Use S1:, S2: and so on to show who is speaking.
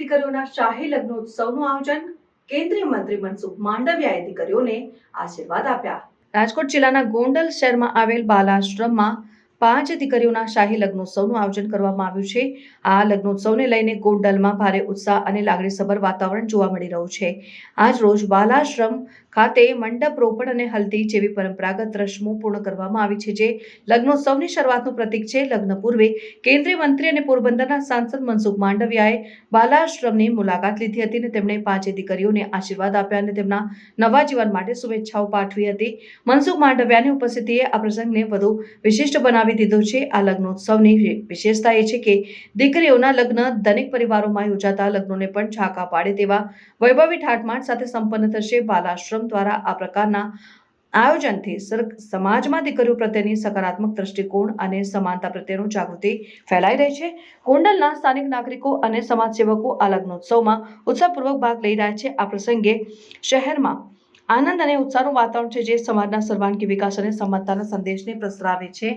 S1: દીકરીઓના શાહી લગ્નોત્સવનું આયોજન કેન્દ્રીય મંત્રી મનસુખ માંડવિયાએ દીકરીઓને આશીર્વાદ આપ્યા. રાજકોટ જિલ્લાના ગોંડલ શહેરમાં આવેલ બાલાશ્રમમાં પાંચ દીકરીઓના શાહી લગ્નોત્સવનું આયોજન કરવામાં આવ્યું છે. આ લગ્નોત્સવને લઈને ગોંડલમાં ભારે ઉત્સાહ અને લાગણીસભર વાતાવરણ જોવા મળી રહ્યું છે. આજ રોજ બાલાશ્રમ ખાતે મંડપ રોપણ અને હલ્દી જેવી પરંપરાગત રસમો પૂર્ણ કરવામાં આવી છે, જે લગ્નોત્સવની શરૂઆતનું પ્રતીક છે. લગ્ન પૂર્વે કેન્દ્રીય મંત્રી અને પોરબંદરના સાંસદ મનસુખ માંડવિયાએ બાલાશ્રમની મુલાકાત લીધી હતી અને તેમણે પાંચે દીકરીઓને આશીર્વાદ આપ્યા અને તેમના નવા જીવન માટે શુભેચ્છાઓ પાઠવી હતી. મનસુખ માંડવિયાની ઉપસ્થિતિએ આ પ્રસંગને વધુ વિશિષ્ટ બનાવી દીધો છે. આ લગ્નોત્સવની વિશેષતા એ છે કે દીકરીઓના લગ્ન ધનિક પરિવારોમાં યોજાતા લગ્નોને પણ ઝાંકા પાડે તેવા વૈભવી ઠાટમાટ સાથે સંપન્ન થશે. બાલાશ્રમ દ્વારા આ પ્રકારના આયોજનથી સમાજમાં દીકરીઓ પ્રત્યેની સકારાત્મક દ્રષ્ટિકોણ અને સમાનતા પ્રત્યેનું જાગૃતિ ફેલાઈ રહી છે. ગોંડલના સ્થાનિક નાગરિકો અને સમાજસેવકો આ લગ્નોત્સવમાં ઉત્સાહપૂર્વક ભાગ લઈ રહ્યા છે. આ પ્રસંગે શહેરમાં આનંદ અને ઉત્સાહનું વાતાવરણ છે જે સમાજના સર્વાંગી વિકાસ અને સમાનતાના સંદેશને પ્રસરાવે છે.